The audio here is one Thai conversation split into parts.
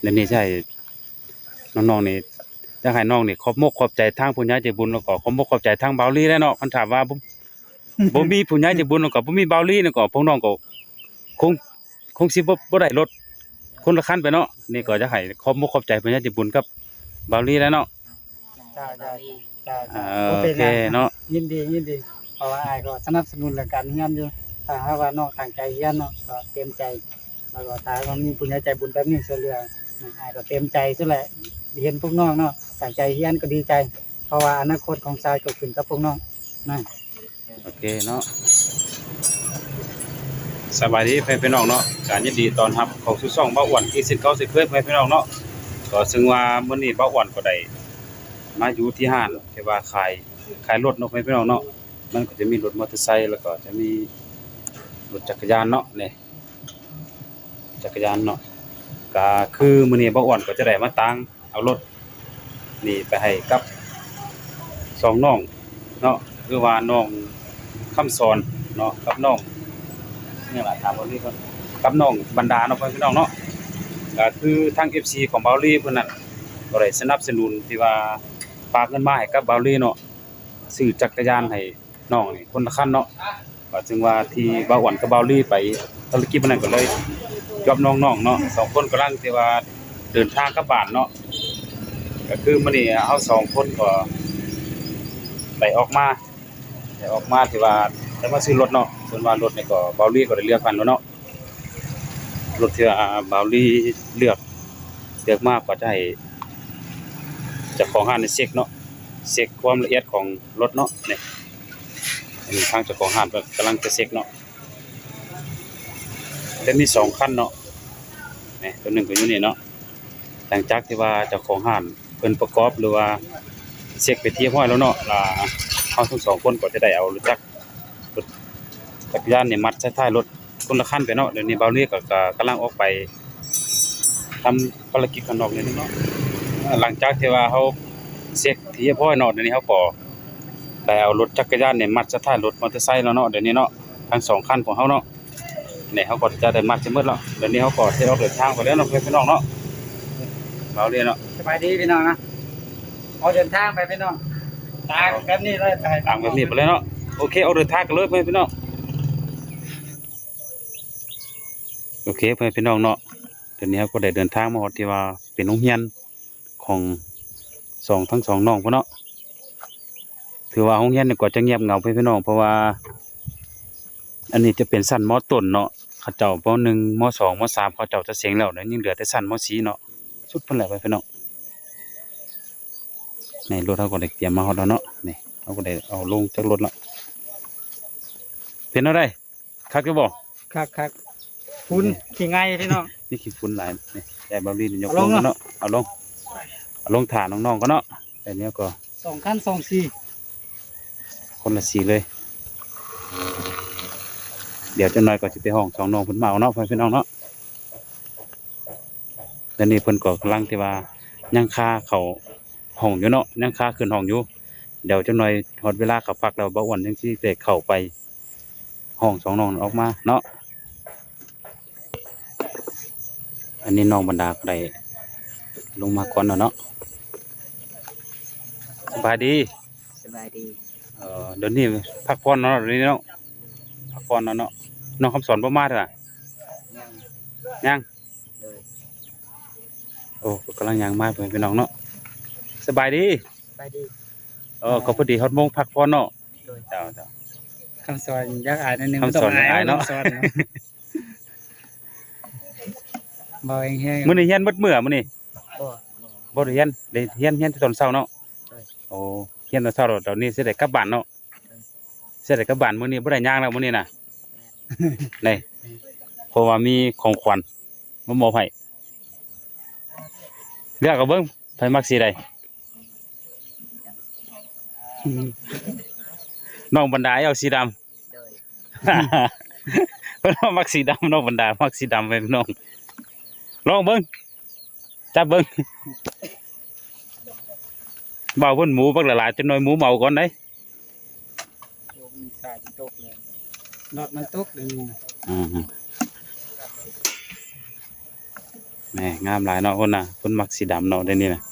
เดี๋ยวนี้ใช่น้องๆนี่อยากให้น้องนี่ขอบมกขอบใจทางผู้ใหญ่ใจบุญแล้วก็ขอบมกขอบใจทางเบาลี่แล้วเนาะคันถามว่าบ่บ่มีผู้ใหญ่ใจบุญแล้วก็บ่มีเบาลี่แล้วก็พวกน้องก็คงคงสิบ่บ่ได้รถคนละคันไปเนาะนี่ก็จะให้ขอบมกขอบใจผู้ใหญ่ใจบุญกับเบาลี่แล้วเนาะจ้าจ้าจ้าอ่าบ่โอป็นเคหยังเนาะยินดียินดีเพราะว่าอายก็สนับสนุนเรื่องการเรียนอยู่ถ้าหากว่าน้องตั้งใจเรียนเนาะก็เต็มใจแล้วก็ถ้าว่ามีผู้ใหญ่ใจบุญแบบนี้ช่วยเหลือ อายก็เต็มใจซะแหละเห็นพวกน้องเนาะตั้งใจเรียนก็ดีใจ เพราะว่าอนาคตของชายก็ขึ้นกับพวกน้องนะโอเคเนาะสบายดีเพื่อนพี่น้องเนาะการยินดีตอนรับข้าสู่ช่องเบาอ้วนอีสินเก้าสิบเพื่อนเพื่อนพี่น้องเนาะก็ซึ่งว่ามื้อนี้เบาอ้วนก็ได้มาอยู่ที่ห้างที่ว่าขายขายรถเนาะเพื่อนพี่น้องเนาะมันก็จะมีรถมอเตอร์ไซค์แล้วก็จะมีรถจักรยานเนาะนี่จักรยานเนาะ ก็คือมื้อนี้เบาอ้วนก็จะได้มาตังเอารถนี่ไปให้กับสองน้องเนาะคือว่าน้องคำสอนเนาะกับน้องนี่ล่ะถามว่านี่ก่นกับน้องบรรดาเนาะเพื่อนพี่น้องเนาะก็คือทาง FC ของเบาลีเพิ่นนั่นก็ได้สนับสนุนที่ว่าฝากเงินมาให้กับเบาลีเนาะซื้อจักรยานให้น้องนี่คนละคันเนาะก็จึงว่าที่เบาอ้วนกับเบาลีไปภารกิจมันนั้นก็เลย ยอมน้องๆเนาะสองคนกำลังที่ว่าเดินทางกลับบ้านเนาะก็คือมื้อนี้เฮาสองคนก็ได้ออกมาได้ออกมาที่ว่าได้มาซื้อรถเนาะส่วนว่ารถนี่ก็บาลี่ก็ได้เลือกกันแล้วเนาะรถที่ว่าบาลี่เลือกเลือกมาก็จะให้จ้าของห้างนี่เช็คเนาะเช็คความละเอียดของรถเนาะเนี่อันนี้ทางจ้าของห้างกำลังจะเช็คเนาะ แต่มีสองคันเนาะนี่ตัวหนึ่งก็อยู่นี่เนาะหลังจากที่ว่าเจ้าของห้างเพิ่นประกอบหรือว่าเช็คไปที่ห้อยแล้วเนาะล่ะเขาทั้งสองคนก็จะได้เอารถจักรรถจักรยานเนี่ยมัดใส่ท้ายรถคนละคันไปเนาะเดี๋ยวนี้เบาเรียกก็กำลังออกไปทำภารกิจข้างนอกนี่เนาะหลังจากที่ว่าเขาเช็คที่ห้อยเนาะเดี๋ยวนี้เขาก็ได้เอารถจักรยานเนี่ยมัดใส่ท้ายรถมอเตอร์ไซค์แล้วเนาะเดี๋ยวนี้เนาะทั้งสองคันของเขาเนาะ เนี่ยเขาก็จะได้มัดใส่หมดแล้วเดี๋ยวนี้เขาก็ที่เราเดินทางไปแล้วเนาะเพื่อนพี่น้องเนาะเบาเรียกเนาะสบายดีพี่น้องนะเอาเดินทางไปพี่น้องตางแบบนี้เลยไปตามแบบนี้ไปเลยเนาะโอเคเอาเดินทางกันเลยเพื่อนพี่น้องโอเคเพื่อนพี่น้องเนาะเดี๋ยวนี้เราก็ได้เดินทางมาฮอดที่ว่าเป็นโรงเรียนของสองทั้งสองน้องพ่นเนาะถือว่าโรงเรียนนี่ก็จะเงียบเหงาเพื่อนพี่น้องเพราะว่า อันนี้จะเป็นสั้นมต้นเนาะเขาเจ้าปหนึ่งมสองมสามเขาเจ้าจะเสียงแล้วเดี๋ยวยังเหลือแต่สั้นมสี่เนาะสุดเพิ่นแหละเพื่อนพี่น้องในรถเขาก็ได้เตรียมมาฮอดแล้วเนาะนี่เขาก็ได้เอาลงจากรถแล้วเป็นอะไรคักจะบอกคักคักคุณขี่ไงพี่น้องนี่ขี้ฝุ่นหลายนี่แต่บางทีนี่ยกเอาลลงงแล้วเนาะเนาะเอาลงเอาลงฐานน้องๆก็เนาะแต่เนี้ยก็สองขั้นสองสี่คนละสีเลย เดี๋ยวจะน้อยก็จะไปห้องสองน้องเพิ่นมาเอาเนาะเพิ่นพี่น้องเนาะแล้วนี่เพิ่นก็กำลังที่ว่ายังคาเขาห้องอยู่เนาะยังคาขึ้นห้องอยู่เดี๋ยวจะหน่อยหอดเวลาเขาพักแล้วบ่อ้วนจังซี่ได้เข้าไปห้องสองน้องออกมาเนาะอันนี้น้องบรรดาก็ได้ลงมาก่อนแล้วเนาะสบายดีสบายดี เออเดี๋ยวนี้พักผ่อนเนาะเดี๋ยวนี้เนาะพั กผ่อนแล้วเนาะน้องคำสอนบ่มาเด้อล่ะยังยัง เลยโอ้กำลังยังมาเพื่อนพี่น้องเนาะสบายดีสบายดี เออก็พอดีฮอดโมงพักผ่อนเนาะโดย เจ้าเจ้า คำสอนยักษ์อายนิดนึงคำสอนไม่ต้งอายเนาะ คำสอนนะเบาเองแห้งมื้อนี้เฮียนเบิดมื้อมื้อนี้บ่ บ่ได้เฮียนได้เฮียนเฮียนแต่ตอนเช้าเนาะใช่ โอ้เฮียนตอนเช้าแล้วตอนนี้สิได้กลับบ้านเนาะสิได้กลับบ้านมื้อนี้บ่ได้ย่างแล้วมื้อนี้น่ะ นี่เพราะว่ามีของขวัญมามอบให้เลือกเอาเบิ่งไผมักสีใดน้องบรรดาเอาสีดำโดยเพิ่นว่ามักสีดำน้องบรรดามักสีดำไปพี่น้องลองเบิ่งจับเบิ่งเบาเพิ่นหมูบักละลายจนน้อยหมูเมาก่อนได้ โยมมีสายที่ตกเลยนอดมันตกเลยอืมแหม่งามหลายเนาะคนน่ะคนมักสีดำเนาะเดี๋ยวนี้น่ะ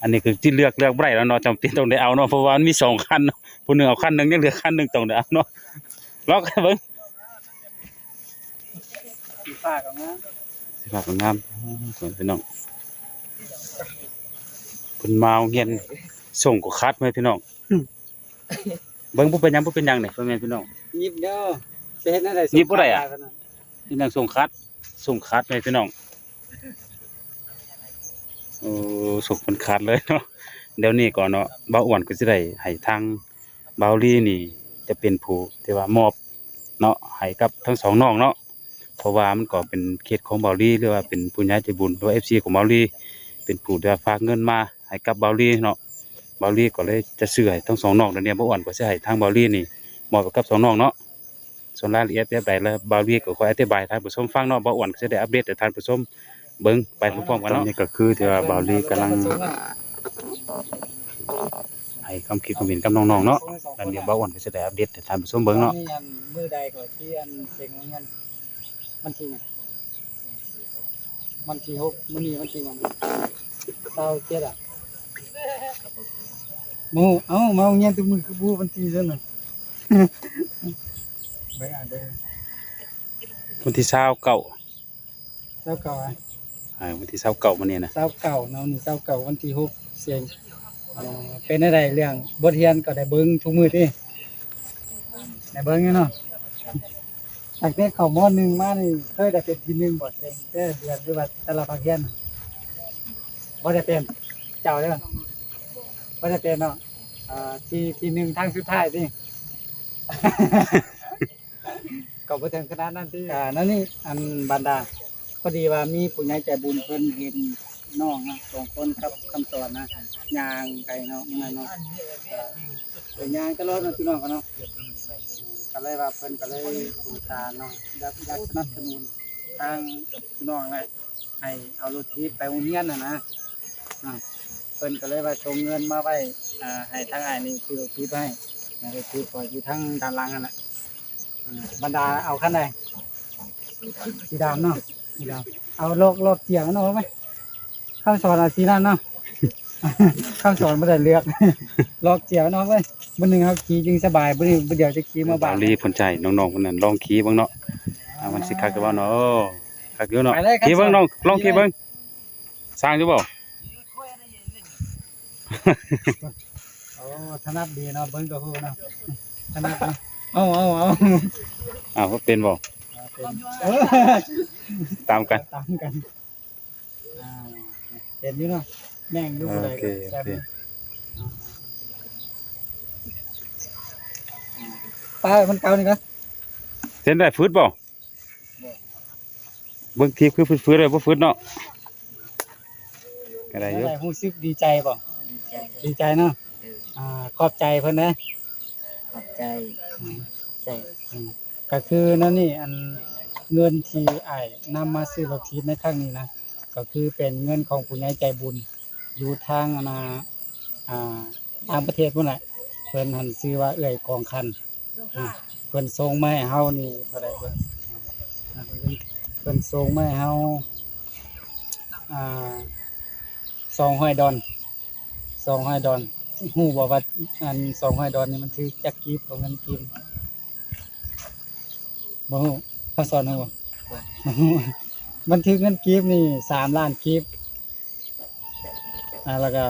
อันนี้คือที่เลือกเลือกบ่ได้แล้วเนาะจำเป็นต้องได้เอาเนาะเพราะว่ามันมีสองคันเนาะผู้หนึงเอาคันหนึงยังเหลือคันหนึงต้องได้เอาเนาะลอกให้เบิ่งสีฟ้าก็งามสิภาพงามสวยพี่น้องเพิ่นมาโรงเรียนส่งก็คัดไว้พี่น้อง เบิ่งบ่เป็นหยังบ่เป็นหยังนี่พ่อแม่พี่น้อง ยิบเด้อไปเฮ็ดนั่นได้ยิบบ่ได้อะ นี่นางส่งคัดส่งคัดไว้พี่น้องโอ้ส่งเพิ่นคัดเลยเนาะเดี๋ยวนี้ก่อนเนาะบ่าวอ้วนก็สิได้ให้ทางบาวลีนี่ จะเป็นผู้ที่ว่ามอบ เนาะให้กับทั้งสองน้องเนาะเพราะว่ามันก็เป็นเขตของเบาลีหรือว่าเป็นผู้ใหญ่ใจบุญหรือว่า FC ของเบาลีเป็นผู้ที่ว่าฝากเงินมาให้กับเบาลีเนาะเบาลีก็เลยจะซื้อให้ทั้งสองน้องแล้วเนี่ยบ่อ่อนก็สิให้ทางเบาลีนี่มอบให้กับสองน้องเนาะส่วนรายละเอียดแบบใดแล้วเบาลีก็ขออธิบายให้ท่านผู้ชมฟังเนาะบ่อ่อนก็สิได้อัปเดตให้ท่านผู้ชมเบิ่งไปพร้อมๆกันเนาะนี่ก็คือที่ว่าเบาลีกำลังให้คำคิดความเห็นกับน้องๆเนาะแล้วเดี๋ยวบ่อ่อนก็สิได้อัปเดตให้ท่านผู้ชมเบิ่งเนาะนี่อันมือใดก็ที่อันเซ็งเงินมันที่ไงมันที่หกมื้อนี้มันที่หยังเศร้าเจ็ดอะ หมูเอ้ามาเอาเงี้ยทุกมือคือบูมันที่ซั่นน่ะเบิ่งอ่านเด้อวันที่29เจ้าเก่าอะอ่าวันที่29มื้อนี้นะเจ้าเก่าเนาะนี่เจ้าเก่าวันที่หกเสียงเอ่อเป็นอะไรเรื่องบทเรียนก็ได้เบิ่งทุกมื้อติได้เบิ่งอยู่เนาะตั้งแต่เข้ามหนึ่งมานี่เคยได้เป็นที่หนึ่งบ่เต็มแต่เดือนหรือว่าแต่ละภาคเรียนน่ะบ่ได้เป็นเจ้าเด้อ บ่ได้เป็นเนาะอ่าที่ที่หนึ่งทางสุดท้ายติก็บ่ถึงขนาดนั้นติอ่านั่นนี่อันบรรดาพอดีว่ามีผู้ใหญ่ใจบุญเพิ่นเห็นน้องนะสองคนครับคำสอนนะยางไก่เนาะนั่นเนาะก็เป็นยางตลอดเนาะพี่น้องกันเนาะก็เลยว่าเพิ่นก็เลยสงสารเนาะอยากอยากสนับสนุนทางพี่น้องแหละให้เอารถทีไปโรงเรียนน่ะนะอ่าเพิ่นก็เลยว่าส่งเงินมาไว้อ่าให้ทางอ้ายนี่ซื้อรถทีให้นะรถทีปล่อยอยู่ทางด้านหลังนั่นแหละอ่าบรรดาเอาคันใดสีดำเนาะนี่เราเอาโลกโลกเจียงเนาะไหมคำสอนอาสีนั่นเนาะคำสอนไม่ได้เลือก โลกเจียงเนาะไหมวันหนึ่งเขาขี่จึงสบายวันนี้เดี๋ยวจะขี่มาบาบ้าน ลีเพิ่นใจน้องๆคนนั้นลองขี่เบิ่งเนาะอ่ามันสิคักอยู่บ่เนาะโอ้คักอยู่เนาะไปเลยครับขี่เบิ่งน้องลองขี่เบิ่งสร้างอยู่บ่ โอ้ถนัดดีเนาะเบิ้งก็ฮู้เนาะถนัดเนาะเอาเอาเอาอ้าวเป็นบ่เอาเป็นเออตามกันตามกันอ่าเห็นอยู่เนาะแม่งอยู่อะไรโอเคโอเคป้ามันเก่านี่ก็เส้นได้ฟืดบ่เบิ่งทีคือฟืดๆเลยบ่ฟืดเนาะก็ได้อยู่ได้รู้สึกดีใจบ่ ดีใจเนาะอ่าขอบใจเพิ่นนะขอบใจใจอืมก็คือนั่นนี่อันเงินที่อ้ายนำมาซื้อรถทีในครั้งนี้นะก็คือเป็นเงินของผู้ใหญ่ใจบุญอยู่ทางอนาอ่าต่างประเทศพุ่นแหละเพิ่นหันซื้อว่าเอื้อยกองคันอ่าเพิ่นส่งมาให้เฮานี่เท่าใดเพิ่นอ่าเพิ่นเพิ่นส่งมาให้เฮาอ่า200ดอล 200ดอลฮู้บ่ว่าอัน200ดอลนี่มันคือจักกีบของเงินกีบบ่ฮู้เขาสอนฮู้บ่บ่ฮู้มันถือเงินกีบนี่สามล้านกีบอ่าแล้วก็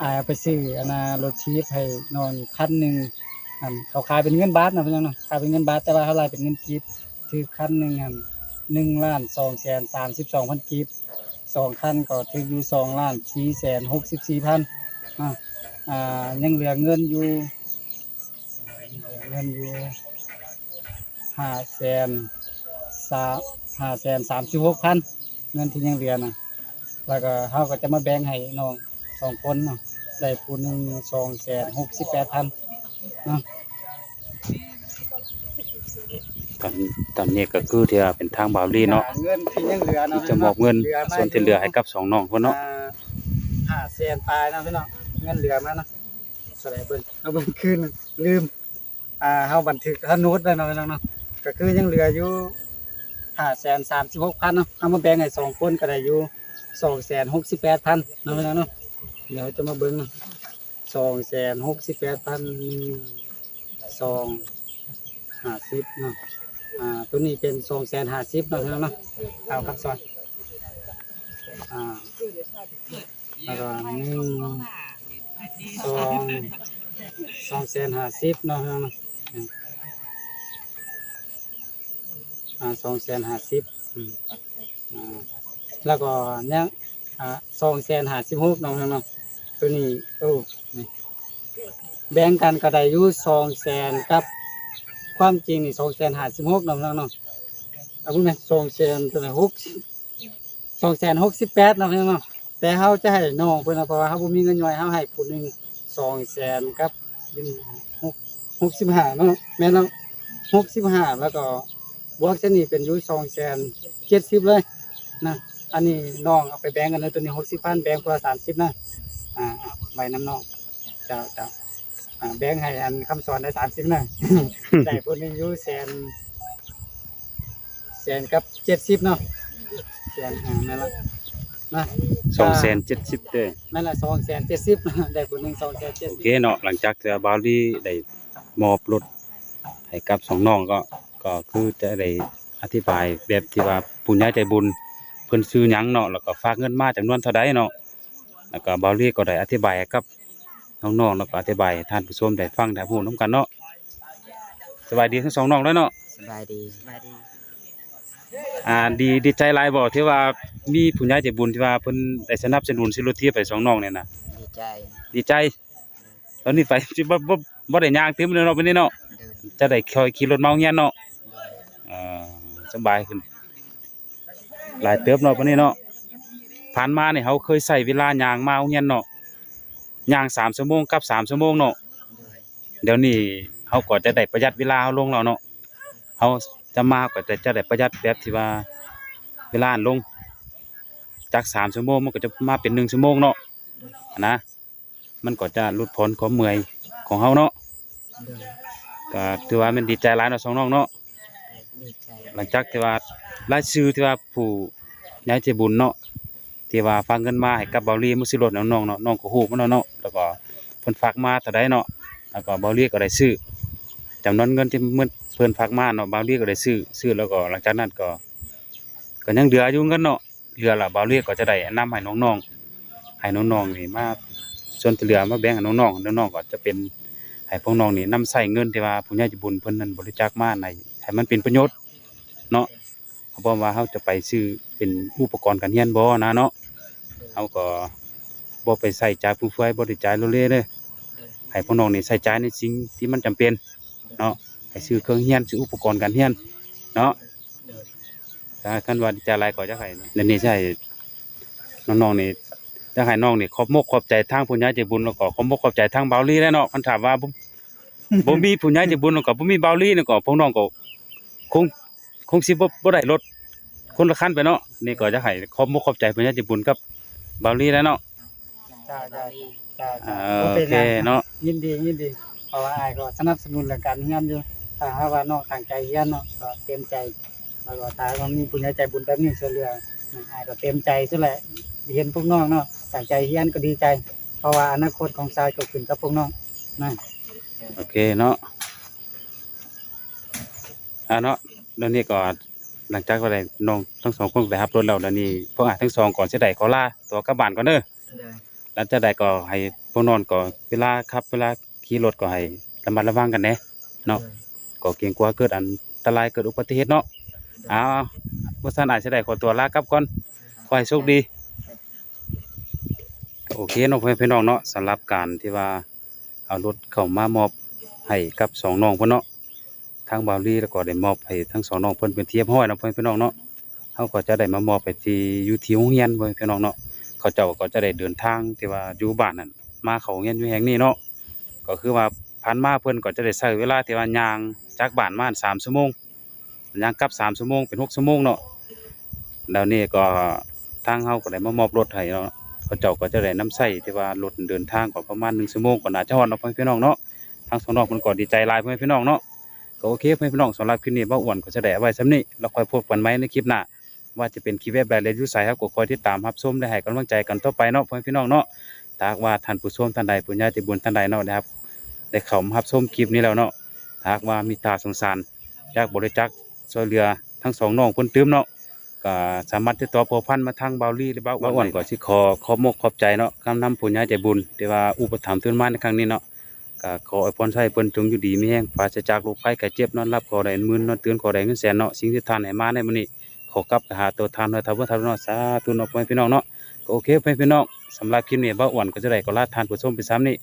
อายเอาไปซื้ออันน่ะรถทีปให้น้องคันหนึงอันเขาขายเป็นเงินบาทนะเพิ่นเนาะขายเป็นเงินบาทแต่ว่าเท่าไหร่เป็นเงินกีบถือคันหนึงหั่น1ล้าน2แสน32พันกีบสองคันก็ถืออยู่2ล้าน4แสน64พัน อ่าอ่ายังเหลือเงินอยู่เหลือเงินอยู่ห้าแสนสามห้าแสนสามสิบหกพันเงินที่ยังเหลือนะแล้วก็เขาก็จะมาแบ่งให้น้องสองคนเนาะได้ผู้หนึ่งสองแสนหกสิบแปดพันเนาะตอนตอนนี้ก็คือที่ว่าเป็นทางบาวลีเนาะเงินที่ยังเหลือที่เนาะจะมอบเงินส่วนที่เหลือให้กับสองน้องเพิ่นเนาะห้าแสนปลายเนาะพี่น้อง เงินเหลือมาเนาะสลายเบิ่งเอาเบิ่งคืนลืมอ่าเฮาบันทึกเฮาโน้ตได้เนาะพี่น้องเนาะก็คือยังเหลืออยู่ห้าแสนสามสิบหกพันเนาะเอามาแบ่งให้สองคนก็ได้อยู่สองแสนหกสิบแปดพันเนาะพี่น้องเนาะเดี๋ยวจะมาเบิ่งเนาะสองแสนหกสิบแปดพันสองห้าสิบเนาะอ่าตัวนี้เป็นสองแสนห้าสิบเนาะพี่น้องเนาะเอาครับซอยอ่าแล้วก็หนึ่ง สองสองแสนห้าสิบเนาะพี่น้องนาะอ่าสองแสนห้าสิบอ่าแล้วก็เนี่ยอ่าสองแสนห้าสิบหกน้องน้องๆตัวนี้โอ้นี่แบ่งกันก็ได้อยู่สองแสนกับความจริงนี่สองแสนห้าสิบหกน้องน้องน้องเอาพูดไหมสองแสนตัวไหนหกสองแสนหกสิบแปดน้องน้องน้อง แต่เขาจะให้น้องเพื่อนนะเพราะว่าเขาบ่มีเงินย่อยเขาให้ผู้หนึ่งสองแสนกับหกหกสิบห้าเนาะแม่นเนาะหกสิบห้าแล้วก็บวกเส้นนี้เป็นอยูสองแสนเจ็ดสิบเลยนะอันนี้น้องเอาไปแบ่งกันเลยตัวนี้หกสิบพันแบ่งคนละสามสิบนะอ่าอ่าใบน้ำน้องเจ้าเจ้าอ่าแบ่งให้อันคำสอนได้สามสิบนะ แต่คนหนึงอยูแสนแสนกับเจ็ดสิบเนาะแสนอ่านั่นละ นะสองแสนเจ็ดสิบเด้อนั่นละสองแสนเจ็ดสิบได้คนหนึ่งสองแสนเจ็ดโอสิบเคเนาะหลังจากที่บาวลี่ได้มอบรถให้กับสองน้องก็ก็คือจะได้อธิบายแบบที่ว่าผู้ใหญ่ใจบุญเพิ่นซื้อหยังเนาะแล้วก็ฝากเงินมาจำนวนเท่าใดเนาะแล้วก็บาวลี่ก็ได้อธิบายให้กับน้องๆแล้วก็อธิบายให้ท่านผู้ชมได้ฟังได้รู้นํกันเนาะสบายดีทั้งสองน้องแล้วเนาะ สบายดีสบายดี อ่าดีดีใจหลายบ่ที่ว่า มีผู้ใหญ่ใจบุญที่ว่าเพิ่นได้สนับสนุนซื้อรถเทียบให้สองน้องเนี่ยนะดีใจดีใจตอนนี้ไปสิบ่บ่บ่ได้ย่างเต็มเลยเนาะวันนี้เนาะเดินจะได้คอยขี่รถมาโรงเรียนเนาะเดินเอ่อสบายขึ้น หลายเติบเนาะวันนี้เนาะผ่านมาเนี่ยเขาเคยใช้เวลาย่างมาโรงเรียนเนาะย่าง3ชั่วโมงกลับ3ชั่วโมงเนาะเดินเดี๋ยวนี้เขาก็จะได้ประหยัดเวลาเขาลงแล้วเนาะเขาจะมาก็จะจะได้ประหยัดแบบที่ว่าเวลาลง จากสามชั่วโมงมันก็จะมาเป็นหนึ่งชั่วโมงเนาะนะมันก็จะลดพ้นความเมื่อยของเขาเนาะก็ถือว่ามันดีใจหลายเนาะสองน้องเนาะหลังจากที่ว่ารายชื่อที่ว่าผู้ย้ายใจบุญเนาะที่ว่าฝากเงินมาให้กับเบาลีมุสิรถน้องเนาะน้องก็ฮู้มันเนาะแล้วก็เพิ่นฝากมาเท่าใดเนาะแล้วก็เบาลีก็ได้ซื้อจำนวนเงินที่เมื่อเพิ่นฝากมาเนาะเบาลีก็ได้ซื้อซื้อแล้วก็หลังจากนั้นก็ก็ยังเหลืออยู่เงินเนาะ เหลือละเบาลีก็จะได้นำให้น้องๆให้น้องๆนี่มาส่วนที่เหลือมาแบ่งให้น้องๆน้องๆก็จะเป็นให้พวกน้องนี่นำใช้เงินที่ว่าผู้ใหญ่ใจบุญเพิ่นนั้นบริจาคมาในให้มันเป็นประโยชน์เนาะเพราะว่าเขาจะไปซื้อเป็นอุปกรณ์การเรียนบ่นะเนาะเขาก็บ่ไปใส่จ่ายฟุ่มเฟือยบ่ได้จ่ายโลเลเลยให้พวกน้องนี่ใส่จ่ายในสิ่งที่มันจำเป็นเนาะให้ซื้อเครื่องเรียนซื้ออุปกรณ์การเรียนเนาะ ถ้าคันว่าจะหลายก็จะให้เดี๋ยวนี้ใช่น้องๆนี่จะให้น้องนี่ขอบมกขอบใจทางผู้ใหญ่ใจบุญแล้วก็ขอบมกขอบใจทางเบาลีแล้วเนาะคันถามว่าบ่บ่มีผู้ใหญ่ใจบุญแล้วก็บ่มีเบาลีแล้วก็พวกน้องก็คงคงสิบ่บ่ได้รถคนละคันไปเนาะนี่ก็จะให้ขอบมกขอบใจเพิ่นญาติบุญกับบาวลีแล้วเนาะจ้าจ้าจ้าอ่าจ้าโอบ่ป็นเคหยังเนาะยินดียินดีเพราะว่าอายก็สนับสนุนเรื่องการเรียนอยู่ถ้าหากว่าน้องตั้งใจเรียนเนาะก็เต็มใจ แล้วก็ถ้าว่ามีผู้ใหญ่ใจบุญแบบนี้ช่วยเหลืออายก็เต็มใจซะแหละเห็นพวกน้องเนาะตั้งใจเรียนก็ดีใจ เพราะว่าอนาคตของชายก็ขึ้นกับพวกน้องนะโอเคเนาะอ่าเนาะแล้วนี่ก็หลังจากว่าได้น้องทั้งสองคนได้รับรถแล้วแล้วนี่พวกอะทั้งสองก่อนสิได้ขอลาตัวกลับบ้านก่อนเด้อเดินแล้วจะได้ก็ให้พวกนอนก็เวลาขับ เวลาขี่รถก็ให้ระมัดระวังกันแหน่เนาะก็เกรงกลัวเกิดอันตรายเกิดอุบัติเหตุเนาะ เอาบ่ซั่นอาจจะได้ขอตัวลากลับก่อนขอให้โชคดี โอเคน้องพ่อแม่พี่น้องเนาะสำหรับการที่ว่าเอารถเข้ามามอบให้กับสองน้องเพิ่อนเนาะทางบาวลีแล้วก็ได้มอบให้ทั้งสองน้องเพิ่อนเป็นที่เรียบร้อยนาะพ่อแม่พี่น้องเนาะเฮาก็จะได้มามอบไปที่ยูทีโรงเรียนเพื่อแม่พี่น้องเนาะเขาเจ้าก็จะได้เดินทางที่ว่าอยู่บ้านนั่นมาเขาโรงเรียนอยู่แห่งนี้เนาะก็คือว่าผ่านมาเพิ่อนก็จะได้ใช้เวลาที่ว่ายางจากบ้านมา3ชั่วโมง ย่างกลับ3ชั่วโมงเป็น6ชั่วโมงเนาะแล้วนี่ก็ทางเฮาก็ได้มามอบรถให้เนาะเขาเจ้าก็จะได้น้ำใส่ที่ว่ารถเดินทางกว่าประมาณหนึ่งชั่วโมงกว่าน่าจะฮอดเนาะพ่อพี่น้องเนาะทางสองน้องเพิ่นก็ดีใจหลายพ่อพี่น้องเนาะก็โอเคเพื่อนพี่น้องสำหรับคลิปนี้บ่าอ้วนก็จะได้ไว้ซ้ำนี้แล้วคอยพบกันใหมในคลิปหน้าว่าจะเป็นคลิปแบบใดและยุ่ใสครับก็คอยติดตามรับชมและให้กำลังใจกันต่อไปเนาะเพื่อนพี่น้องเนาะถ้ากว่าท่านผู้ชมท่านใดผู้ใหญ่ใจบุญท่านใดเนาะนะครับได้เข้ามารับชมคลิปนี้แล้วเนาะหากว่ามีตาสงสารอยากบริจาค ช่วยเหลือทั้งสองน้องคนตื้มเนาะก็สามารถติดต่อพัวพันมาทางบาวลี่หรือบ่าวอ้วนก็สิขอขอบมกขอบใจเนาะคำนำผู้ใหญ่ใจบุญที่ว่าอุปถัมภ์ทุนมาในครั้งนี้เนาะก็ขออวยพรให้เพิ่นจงอยู่ดีมีแรงปราศจากโรคภัยไข้เจ็บนอนรับขอได้หมื่นนอนตื่นขอได้เงินแสนเนาะสิ่งที่ท่านให้มาในมื้อนี้ขอกลับไปหาตัวทานเนาะทาบ่ทานเนาะสาธุเนาะพ่อแม่พี่น้องเนาะก็โอเคพ่อแม่พี่น้องสำหรับคลิปนี้บ่าวอ้วนก็จะได้ก็ลาทานผู้ชมไปซ้ำนี้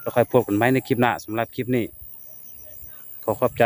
แล้วค่อยพบกันใหม่ในคลิปหน้าสำหรับคลิปนี้ขอขอบใจ